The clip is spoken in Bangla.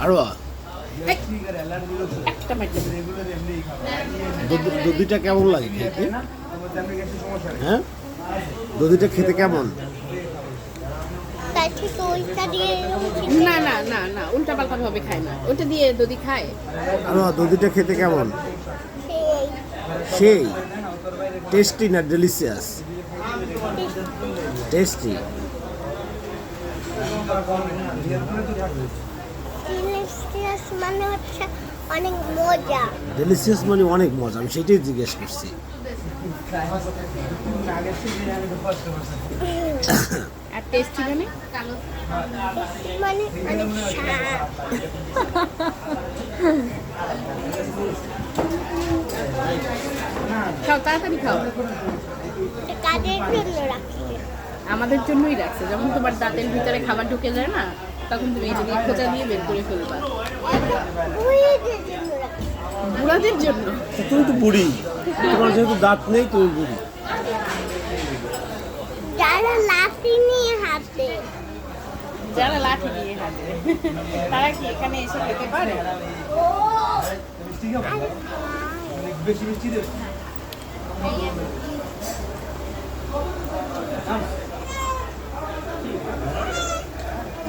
আরও দধিটা কেমন লাগে খেতে? হ্যাঁ? দধিটা খেতে কেমন? না না না না উল্টা পাল্টা ভাবে খায় না। ওটা দিয়ে যদি খায়। আরও দধিটা খেতে কেমন? সেই। সেই। টেস্টি না ডেলিসিয়াস টেস্টি ডিলিশিয়াস মানে হচ্ছে অনেক মজা ডেলিসিয়াস মানে অনেক মজা। আমি সেটাই জিজ্ঞেস করছি। আর টেস্টি মানে? মানে খাও তাড়াতাড়ি খাও। কাজের জন্য রাখি। আমাদের জন্যই রাখছে। যখন তোমার দাঁতের ভিতরে খাবার ঢুকে যায় না তখন তুমি এটা দিয়ে খোঁজা দিয়ে বের করে ফেলবা। বুড়িদের জন্য। তুমি তো বুড়ি। তোমার যেহেতু দাঁত নেই তুমি বুড়ি। যারা লাঠি নিয়ে হাতে যারা লাঠি নিয়ে হাঁটে। তারা কি এখানে এসে খেতে পারে? খাও। তাড়াতাড়ি